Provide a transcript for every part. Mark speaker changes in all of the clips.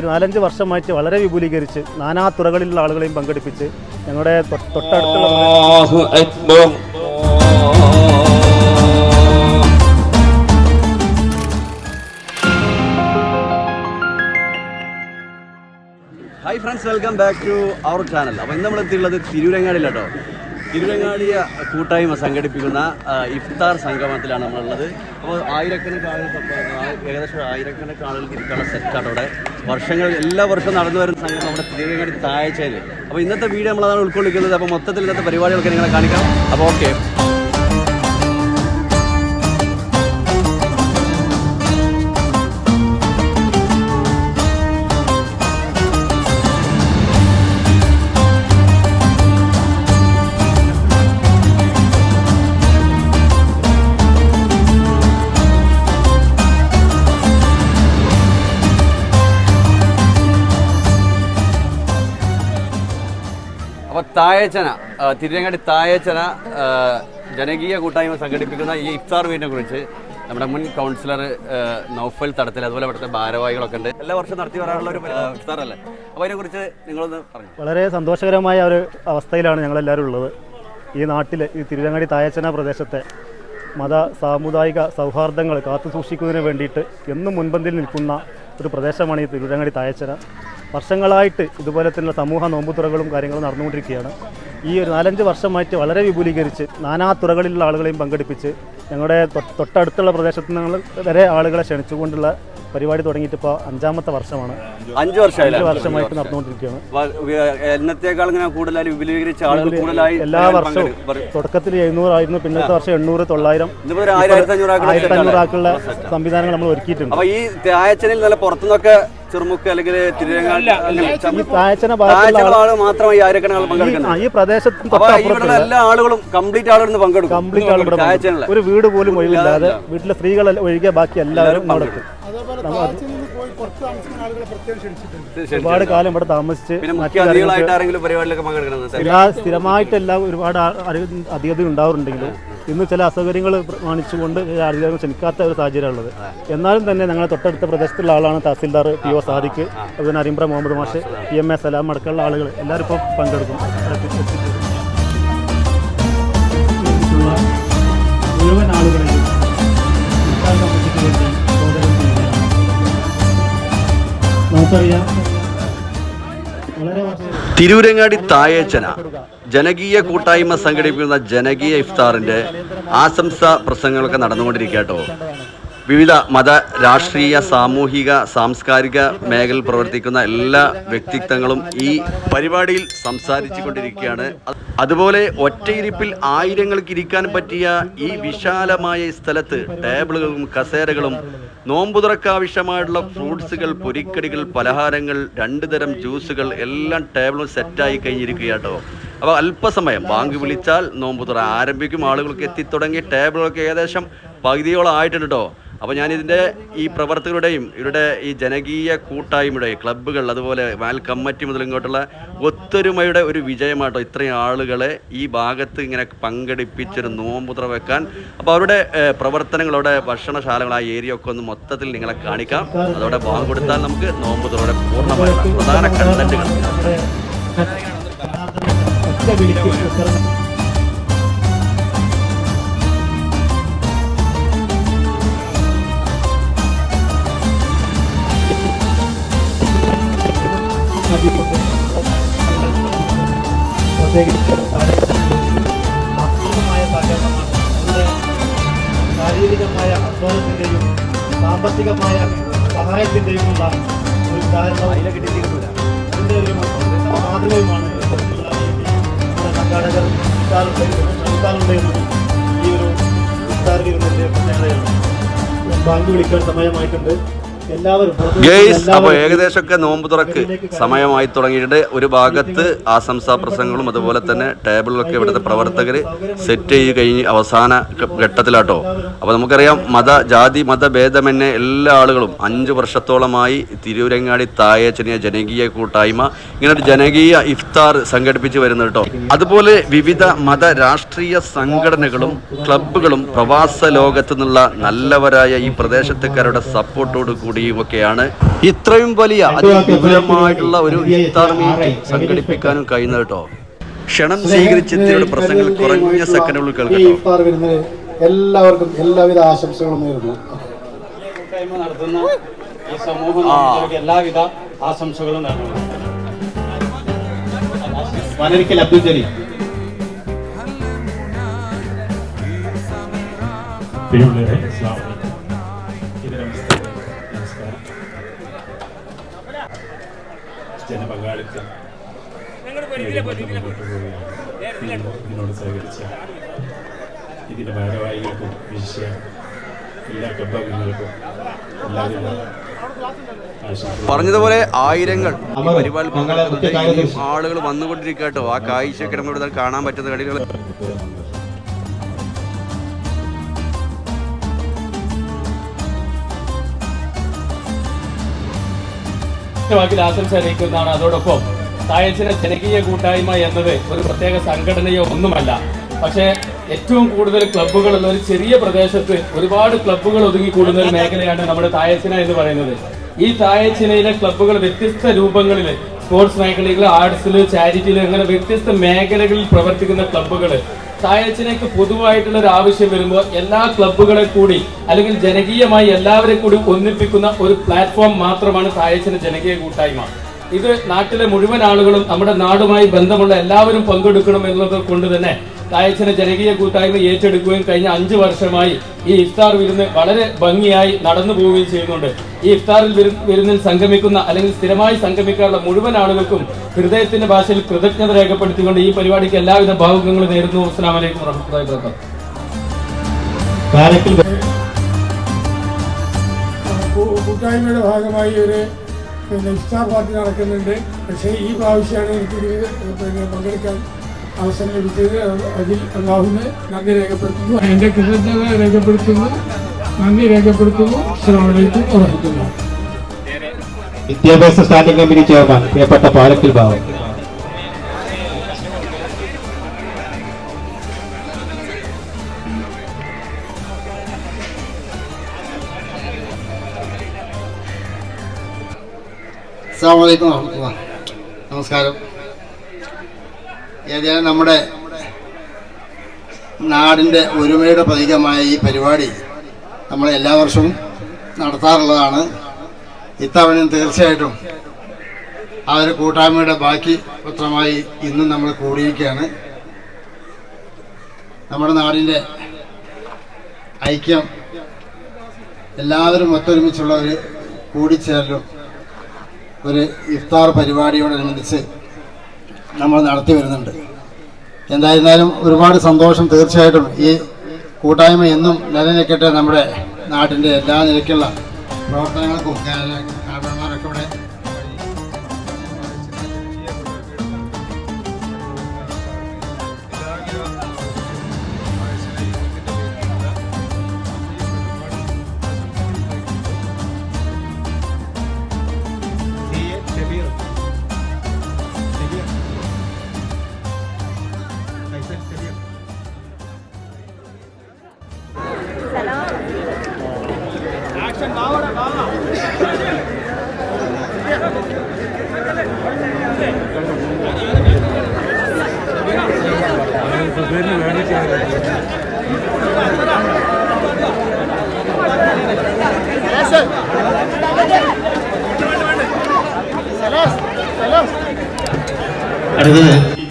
Speaker 1: ഒരു നാലഞ്ച് വർഷമായിട്ട് വളരെ വിപുലീകരിച്ച് നാനാ തുറകളിലുള്ള ആളുകളെയും പങ്കെടുപ്പിച്ച് ഞങ്ങളുടെ തൊട്ടടുത്തുള്ള
Speaker 2: hi friends welcome back to our channel അപ്പോൾ ഇന്ന് നമ്മൾ എത്തിയുള്ളത് തിരുവരങ്ങാടിയ കൂട്ടായ്മ സംഘടിപ്പിക്കുന്ന ഇഫ്താർ സംഗമത്തിലാണ് നമ്മളുള്ളത്. അപ്പോൾ ആയിരക്കണക്കിന് ഏകദേശം ആയിരക്കണക്കിന് ഇരിക്കുന്ന ഇരിക്കാനുള്ള സെറ്റാണ് അവിടെ. വർഷങ്ങൾ എല്ലാ വർഷവും നടന്നു വരുന്ന സംഗമം നമ്മുടെ തിരൂരങ്ങാടി താഴ്ചയിൽ അപ്പോൾ ഇന്നത്തെ വീഡിയോ നമ്മളതാണ് ഉൾക്കൊള്ളിക്കുന്നത്. അപ്പോൾ മൊത്തത്തിൽ ഇന്നത്തെ പരിപാടികളൊക്കെ നിങ്ങളെ കാണിക്കാം. അപ്പോൾ ഓക്കെ അപ്പോൾ തായച്ചന തിരുവങ്ങാടി തായച്ചന ജനകീയ കൂട്ടായ്മ സംഘടിപ്പിക്കുന്ന ഈ ഇഫ്താർ വീടിനെ കുറിച്ച് നമ്മുടെ മുൻ കൗൺസിലർ നൗഫൽ തടത്തിൽ അതുപോലെ ഇവിടുത്തെ ഭാരവാഹികളൊക്കെ ഉണ്ട്. എല്ലാ വർഷവും നടത്തി വരാനുള്ള ഒരു ഇഫ്താറല്ലേ? അപ്പോൾ അതിനെക്കുറിച്ച് നിങ്ങളൊന്ന് പറഞ്ഞു.
Speaker 1: വളരെ സന്തോഷകരമായ ഒരു അവസ്ഥയിലാണ് ഞങ്ങളെല്ലാവരും ഉള്ളത്. ഈ നാട്ടിലെ ഈ തിരുരങ്ങാടി തായച്ചന പ്രദേശത്തെ മത സാമുദായിക സൗഹാർദ്ദങ്ങൾ കാത്തു സൂക്ഷിക്കുന്നതിന് വേണ്ടിയിട്ട് എന്നും മുൻപന്തിയിൽ നിൽക്കുന്ന ഒരു പ്രദേശമാണ് ഈ തിരുവിഴങ്ങടി തായച്ചര വർഷങ്ങളായിട്ട് ഇതുപോലെ തന്നെ സമൂഹ നോമ്പുതുറകളും കാര്യങ്ങളും നടന്നുകൊണ്ടിരിക്കുകയാണ്. ഈ ഒരു നാലഞ്ച് വർഷമായിട്ട് വളരെ വിപുലീകരിച്ച് നാനാ തുറകളിലുള്ള ആളുകളെയും പങ്കെടുപ്പിച്ച് ഞങ്ങളുടെ തൊട്ടടുത്തുള്ള പ്രദേശത്ത് നിന്ന് വരെ ആളുകളെ ക്ഷണിച്ചുകൊണ്ടുള്ള പരിപാടി തുടങ്ങിയിട്ട് ഇപ്പോൾ അഞ്ചാമത്തെ വർഷമാണ്.
Speaker 2: അഞ്ച്
Speaker 1: അഞ്ച്
Speaker 2: വർഷമായില്ലേ
Speaker 1: വർഷമായിട്ട് നടന്നുകൊണ്ടിരിക്കുകയാണ്.
Speaker 2: എന്നത്തേക്കാൾ ഇങ്ങനെ കൂടുതലായി വിപുലീകരിച്ച ആളുകൾ കൂടുതലായി
Speaker 1: എല്ലാ വർഷവും തുടക്കത്തിൽ എഴുന്നൂറായിരുന്നു പിന്നത്തെ വർഷം എണ്ണൂറ് തൊള്ളായിരം.
Speaker 2: ആയിരത്തി അഞ്ഞൂറ്
Speaker 1: ആയിരത്തി അഞ്ഞൂറ് ആക്കുള്ള സംവിധാനങ്ങൾ നമ്മൾ ഒരുക്കിയിട്ടുണ്ട്.
Speaker 2: അപ്പൊ ഈ തായച്ചനിൽ നല്ല പുറത്തുനിന്നൊക്കെ ചെറുമുക്ക് അല്ലെങ്കിൽ തിരുവങ്ങാട് മാത്രമായി ആയിരക്കണക്കിന് പങ്കെടുക്കുന്നത്.
Speaker 1: ഈ
Speaker 2: ഇവിടെയുള്ള എല്ലാ ആളുകളും കംപ്ലീറ്റ് ആളുകൾ പങ്കെടുക്കും.
Speaker 1: കംപ്ലീറ്റ് ഒരു വീട് പോലും ഒഴിവില്ലാതെ വീട്ടിലെ സ്ത്രീകൾ ഒഴികെ ബാക്കി എല്ലാവരും പങ്കെടുക്കും ഒരുപാട് കാലം ഇവിടെ താമസിച്ച്
Speaker 2: പങ്കെടുക്കുന്നത്
Speaker 1: എല്ലാ ഒരുപാട് അധികം ഉണ്ടാവാറുണ്ടെങ്കിലും ഇന്ന് ചില അസൗകര്യങ്ങൾ കാണിച്ചുകൊണ്ട് അധികം ക്ഷണിക്കാത്ത ഒരു സാഹചര്യമുള്ളത് എന്നാലും തന്നെ ഞങ്ങളുടെ തൊട്ടടുത്ത പ്രദേശത്തുള്ള ആളാണ് തഹസിൽദാർ പി ഒ സാദിഖ് അതുപോലെ അരിമ്പ്ര മുഹമ്മദ് മാഷ് പി എം എ സലാം അടക്കമുള്ള ആളുകൾ. എല്ലാവരും ഇപ്പോൾ പങ്കെടുക്കും. നമുക്കറിയാം
Speaker 2: തിരൂരങ്ങാടി തായേച്ചന ജനകീയ കൂട്ടായ്മ സംഘടിപ്പിക്കുന്ന ജനകീയ ഇഫ്താറിന്റെ ആശംസ പ്രസംഗങ്ങളൊക്കെ നടന്നുകൊണ്ടിരിക്കട്ടോ കേട്ടോ വിവിധ മത രാഷ്ട്രീയ സാമൂഹിക സാംസ്കാരിക മേഖലയിൽ പ്രവർത്തിക്കുന്ന എല്ലാ വ്യക്തിത്വങ്ങളും ഈ പരിപാടിയിൽ സംസാരിച്ചു കൊണ്ടിരിക്കുകയാണ്. അതുപോലെ ഒറ്റയിരിപ്പിൽ ആയിരങ്ങൾക്ക് ഇരിക്കാൻ പറ്റിയ ഈ വിശാലമായ സ്ഥലത്ത് ടേബിളുകളും കസേരകളും നോമ്പുതുറക്കാവശ്യമായിട്ടുള്ള ഫ്രൂട്ട്സുകൾ പൊരിക്കടികൾ പലഹാരങ്ങൾ രണ്ട് തരം ജ്യൂസുകൾ എല്ലാം ടേബിളും സെറ്റായി കഴിഞ്ഞിരിക്കുകയാട്ടോ. അപ്പോൾ അല്പസമയം ബാങ്ക് വിളിച്ചാൽ നോമ്പുതുറ ആരംഭിക്കും. ആളുകൾക്ക് എത്തിത്തുടങ്ങി ടേബിളൊക്കെ ഏകദേശം പകുതിയോളം ആയിട്ടുണ്ട് കേട്ടോ. അപ്പോൾ ഞാനിതിന്റെ ഈ പ്രവർത്തകരുടെയും ഇവരുടെ ഈ ജനകീയ കൂട്ടായ്മയുടെ ക്ലബ്ബുകൾ അതുപോലെ വാൽ കമ്മിറ്റി മുതൽ ഇങ്ങോട്ടുള്ള ഒത്തൊരുമയുടെ ഒരു വിജയമാട്ടോ ഇത്രയും ആളുകളെ ഈ ഭാഗത്ത് ഇങ്ങനെ പങ്കെടുപ്പിച്ചൊരു നോമ്പുത്ര വെക്കാൻ. അപ്പോൾ അവരുടെ പ്രവർത്തനങ്ങളോടെ ഭക്ഷണശാലകൾ ആ ഏരിയ ഒക്കെ ഒന്ന് മൊത്തത്തിൽ നിങ്ങളെ കാണിക്കാം. അതോടെ ഭാഗം കൊടുത്താൽ നമുക്ക് നോമ്പുതുറയുടെ പൂർണമായിട്ടുള്ള പ്രധാന കണ്ടന്റുകൾ
Speaker 1: പ്രത്യേകിച്ച് മാനസികമായ സഹകരണമാണ് അവരുടെ ശാരീരികമായ അധ്വാനത്തിന്റെയും സാമ്പത്തികമായ സഹായത്തിന്റെയും ഉള്ള ഒരു ഉദാഹരണവും അതിന്റെ ഒരു മാതൃകയുമാണ് സംഘാടകർ ഇഫ്താറുണ്ടെന്നും ഈ ഒരു വിരുന്നിന്റെ പ്രത്യേകതയാണ് ബാങ്ക് വിളിക്കാൻ സമയമായിട്ടുണ്ട്
Speaker 2: ഗെയ്സ് അപ്പോൾ ഏകദേശമൊക്കെ നോമ്പ് തുറക്ക് സമയമായി തുടങ്ങിയിട്ടുണ്ട്. ഒരു ഭാഗത്ത് ആശംസാ പ്രസംഗങ്ങളും അതുപോലെ തന്നെ ടേബിളിലൊക്കെ ഇവിടുത്തെ പ്രവർത്തകർ സെറ്റ് ചെയ്ത് കഴിഞ്ഞ് അവസാന ഘട്ടത്തിലാട്ടോ. അപ്പോൾ നമുക്കറിയാം മത ജാതി മത ഭേദമന്യേ എല്ലാ ആളുകളും അഞ്ച് വർഷത്തോളമായി തിരൂരങ്ങാടി തായച്ചനിയ ജനകീയ കൂട്ടായ്മ ഇങ്ങനെ ഒരു ജനകീയ ഇഫ്താർ സംഘടിപ്പിച്ച് വരുന്നത് കേട്ടോ. അതുപോലെ വിവിധ മത രാഷ്ട്രീയ സംഘടനകളും ക്ലബുകളും പ്രവാസ ലോകത്തു നിന്നുള്ള നല്ലവരായ ഈ പ്രദേശത്തുകാരുടെ സപ്പോർട്ടോട് കൂടി പൊടിയും ഒക്കെയാണ് ഇത്രയും വലിയ അതിവിപുലമായിട്ടുള്ള ഒരു ഇഫ്താർ മീറ്റ് സംഘടിപ്പിക്കാനും കഴിയുന്നത് കേട്ടോ. ക്ഷണം സ്വീകരിച്ച് ഇത്തിരിയുടെ പ്രസംഗങ്ങൾ കുറഞ്ഞ സെക്കൻഡുകളിൽ കേൾക്കട്ടോ.
Speaker 3: എല്ലാവർക്കും എല്ലാവിധ ആശംസകളും നേരുന്നു.
Speaker 4: നടത്തുന്ന ഈ സമൂഹം എല്ലാവിധ ആശംസകളും നൽകുന്നു
Speaker 3: വനരിക്കൽ അബ്ദുൽ ജലീൽ.
Speaker 5: പ്രിയമുള്ളവരെ അസ്സലാമു ഇതിനോട് സഹകരിച്ച ഇതിന്റെ ഭാരവാഹികൾക്കും വിശിഷ്യ എല്ലാ ക്ലബ്ബംഗങ്ങൾക്കും എല്ലാവരും
Speaker 2: പറഞ്ഞതുപോലെ ആയിരങ്ങൾ. ആളുകൾ വന്നുകൊണ്ടിരിക്കട്ടോ ആ കാഴ്ച നമ്മളിവിടെ കാണാൻ പറ്റുന്ന കളികൾ.
Speaker 6: വാക്കിൽ ആശംസ അറിയിക്കുന്നതാണ്. അതോടൊപ്പം തായച്ചിന് ജനകീയ കൂട്ടായ്മ എന്നത് ഒരു പ്രത്യേക സംഘടനയോ ഒന്നുമല്ല. പക്ഷേ ഏറ്റവും കൂടുതൽ ക്ലബ്ബുകളുള്ള ഒരു ചെറിയ പ്രദേശത്ത് ഒരുപാട് ക്ലബ്ബുകൾ ഒതുങ്ങിക്കൂടുന്ന ഒരു മേഖലയാണ് നമ്മുടെ തായച്ചിന എന്ന് പറയുന്നത്. ഈ തായച്ചിനയിലെ ക്ലബ്ബുകൾ വ്യത്യസ്ത രൂപങ്ങളിൽ സ്പോർട്സ് മേഖലയിൽ ആർട്സിൽ ചാരിറ്റിയിൽ അങ്ങനെ വ്യത്യസ്ത മേഖലകളിൽ പ്രവർത്തിക്കുന്ന ക്ലബ്ബുകൾ. തായച്ചിനയ്ക്ക് പൊതുവായിട്ടുള്ള ഒരു ആവശ്യം വരുമ്പോൾ എല്ലാ ക്ലബ്ബുകളെ കൂടി അല്ലെങ്കിൽ ജനകീയമായി എല്ലാവരെ കൂടി ഒന്നിപ്പിക്കുന്ന ഒരു പ്ലാറ്റ്ഫോം മാത്രമാണ് തായച്ചിന ജനകീയ കൂട്ടായ്മ. ഇത് നാട്ടിലെ മുഴുവൻ ആളുകളും നമ്മുടെ നാടുമായി ബന്ധമുള്ള എല്ലാവരും പങ്കെടുക്കണം എന്നത് കൊണ്ട് തന്നെ തായച്ചിന ജനകീയ കൂട്ടായ്മ ഏറ്റെടുക്കുകയും കഴിഞ്ഞ അഞ്ച് വർഷമായി ഈ ഇഫ്താർ വിരുന്ന് വളരെ ഭംഗിയായി നടന്നു പോവുകയും ചെയ്യുന്നുണ്ട്. ഈ ഇഫ്താറിൽ വിരു- വിരുന്നിൽ സംഗമിക്കുന്ന അല്ലെങ്കിൽ സ്ഥിരമായി സംഗമിക്കാറുള്ള മുഴുവൻ ആളുകൾക്കും ഹൃദയത്തിന്റെ ഭാഷയിൽ കൃതജ്ഞത രേഖപ്പെടുത്തിക്കൊണ്ട് ഈ പരിപാടിക്ക് എല്ലാവിധ ഭാവുകങ്ങളും നേരുന്നു. അസ്സാം വലൈക്കും വാബറകാതുഹു.
Speaker 3: കാരക്കൽ
Speaker 7: കൂട്ടായ്മയുടെ ഭാഗമായി ഒരു പിന്നെ ഇഫ്താർ പാർട്ടി നടക്കുന്നുണ്ട്. പക്ഷേ ഈ പ്രാവശ്യമാണ് എനിക്കിതിൽ പിന്നെ പങ്കെടുക്കാൻ അവസരം ലഭിച്ചത്. അതിൽ അള്ളാഹുവിന് നന്ദി രേഖപ്പെടുത്തുന്നു. എന്റെ കൃതജ്ഞത രേഖപ്പെടുത്തുന്നു. നന്ദി രേഖപ്പെടുത്തുന്നു. ശ്രമങ്ങളിലേക്കും ഉറപ്പിക്കുന്നു
Speaker 3: വിദ്യാഭ്യാസ സ്റ്റാൻഡിംഗ് കമ്മിറ്റി ചെയർമാൻ പ്രിയപ്പെട്ട പാലക്കൽ ബാബു.
Speaker 8: അസ്സാമലൈക്കും നമസ്കാരം. ഏതായാലും നമ്മുടെ നാടിന്റെ ഒരുമയുടെ പ്രതീകമായ ഈ പരിപാടി നമ്മൾ എല്ലാ വർഷവും നടത്താറുള്ളതാണ്. ഇത്തവണയും തീർച്ചയായിട്ടും ആ ഒരു കൂട്ടായ്മയുടെ ബാക്കി പത്രമായി ഇന്നും നമ്മൾ കൂടിയിരിക്കുകയാണ്. നമ്മുടെ നാടിന്റെ ഐക്യം എല്ലാവരും ഒത്തൊരുമിച്ചുള്ള ഒരു കൂടിച്ചേരലും ഒരു ഇഫ്താർ പരിപാടിയോടനുബന്ധിച്ച് നമ്മൾ നടത്തി വരുന്നുണ്ട്. എന്തായിരുന്നാലും ഒരുപാട് സന്തോഷം തീർച്ചയായിട്ടും ഈ കൂട്ടായ്മ എന്നും നിലനിൽക്കട്ടെ നമ്മുടെ നാട്ടിന്റെ എല്ലാ നിലയ്ക്കുള്ള പ്രവർത്തനങ്ങൾക്കും.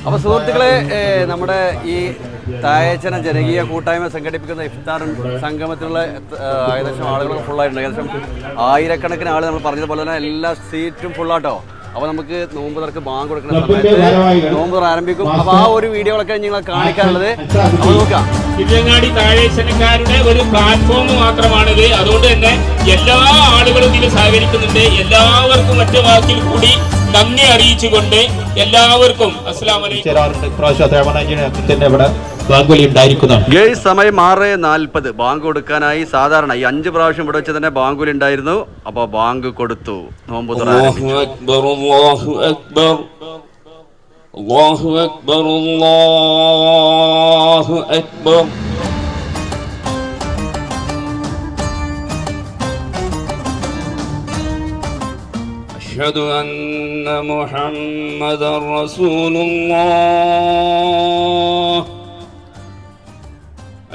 Speaker 2: അപ്പൊ സുഹൃത്തുക്കളെ നമ്മുടെ ഈ തായച്ചന ജനകീയ കൂട്ടായ്മ സംഘടിപ്പിക്കുന്ന ഇഫ്താർ സംഗമത്തിലുള്ള ഏകദേശം ആളുകൾ ഫുള്ളായിട്ടുണ്ട് ഏകദേശം ആയിരക്കണക്കിന് ആൾ നമ്മൾ പറഞ്ഞതുപോലെ തന്നെ എല്ലാ സീറ്റും ഫുള്ളാട്ടോ അപ്പൊ നമുക്ക് നോമ്പ് തുറക്ക് ബാങ്ക് കൊടുക്കുന്ന സമയത്ത് നോമ്പ് തുറ ആരംഭിക്കും അപ്പൊ ആ ഒരു വീഡിയോകളൊക്കെ നിങ്ങൾ കാണിക്കാനുള്ളത്. അപ്പൊ നോക്കാം.
Speaker 9: തിരുവങ്ങാടി താഴേശനക്കാരുടെ ഒരു പ്ലാറ്റ്ഫോം മാത്രമാണിത്. അതുകൊണ്ട് തന്നെ എല്ലാ ആളുകളും ഇതിൽ സഹകരിക്കുന്നുണ്ട്. എല്ലാവർക്കും മറ്റു വാക്കിൽ കൂടി നന്ദി അറിയിച്ചുകൊണ്ട് എല്ലാവർക്കും അസ്സാം വലൈക്കും
Speaker 3: പ്രാവശ്യം തന്നെ ഇവിടെ ബാങ്കുലി ഉണ്ടായിരിക്കുന്നതാണ്
Speaker 2: ഗേയ് സമയം ആറ് നാൽപ്പത് ബാങ്ക് കൊടുക്കാനായി സാധാരണ ഈ അഞ്ച് പ്രാവശ്യം ഇവിടെ വെച്ച് തന്നെ ബാങ്കുൽ ഉണ്ടായിരുന്നു അപ്പോൾ ബാങ്ക് കൊടുത്തു നോമ്പ് തുറ ആരംഭിച്ചു.
Speaker 9: അക്ബർ അല്ലാഹു അക്ബർ അല്ലാഹു അക്ബർ അല്ലാഹു അക്ബർ أشهد أن محمدا رسول الله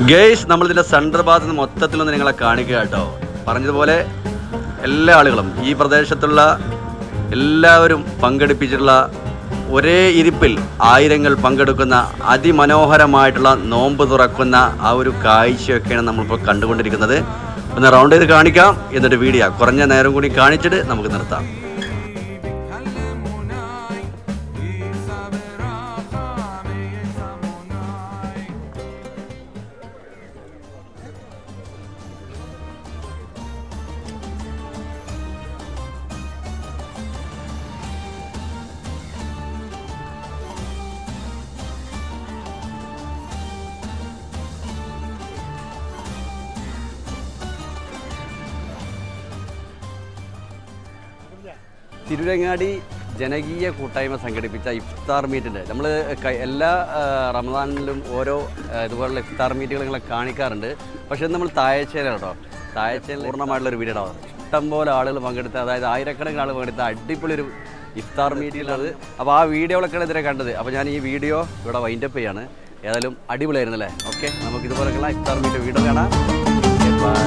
Speaker 2: ഗേയ്സ് നമ്മളിതിന്റെ സെൻട്രൽ ഭാഗത്ത് മൊത്തത്തിലൊന്ന് നിങ്ങളെ കാണിക്കുക കേട്ടോ. പറഞ്ഞതുപോലെ എല്ലാ ആളുകളും ഈ പ്രദേശത്തുള്ള എല്ലാവരും പങ്കെടുപ്പിച്ചിട്ടുള്ള ഒരേ ഇരിപ്പിൽ ആയിരങ്ങൾ പങ്കെടുക്കുന്ന അതിമനോഹരമായിട്ടുള്ള നോമ്പ് തുറക്കുന്ന ആ ഒരു കാഴ്ചയൊക്കെയാണ് നമ്മളിപ്പോൾ കണ്ടുകൊണ്ടിരിക്കുന്നത്. ഒന്ന് റൗണ്ട് ചെയ്ത് കാണിക്കാം. എന്നിട്ട് വീഡിയോ കുറഞ്ഞ നേരം കൂടി കാണിച്ചിട്ട് നമുക്ക് നിർത്താം. തിരുരങ്ങാടി ജനകീയ കൂട്ടായ്മ സംഘടിപ്പിച്ച ഇഫ്താർ മീറ്റിന്റെ നമ്മൾ എല്ലാ റമദാനിലും ഓരോ ഇതുപോലുള്ള ഇഫ്താർ മീറ്റുകൾ നിങ്ങളെ കാണിക്കാറുണ്ട്. പക്ഷേ നമ്മൾ തായച്ചേലാണ് കേട്ടോ തായച്ചേൽ പൂർണമായിട്ടുള്ളൊരു വീഡിയോ ഇഷ്ടം ഇഷ്ടംപോലെ ആളുകൾ പങ്കെടുത്ത അതായത് ആയിരക്കണക്കിന് ആളുകൾ പങ്കെടുത്ത അടിപൊളി ഒരു ഇഫ്താർ മീറ്റിലാണ് അപ്പോൾ ആ വീഡിയോകളൊക്കെയാണ് ഇതിനെ കണ്ടത്. അപ്പോൾ ഞാൻ ഈ വീഡിയോ ഇവിടെ വൈൻഡപ്പ് ചെയ്യാണ്. ഏതായാലും അടിപൊളിയായിരുന്നു അല്ലേ? ഓക്കെ നമുക്ക് ഇതുപോലെയുള്ള ഇഫ്താർ മീറ്റ് വീഡിയോ കാണാം. ബൈ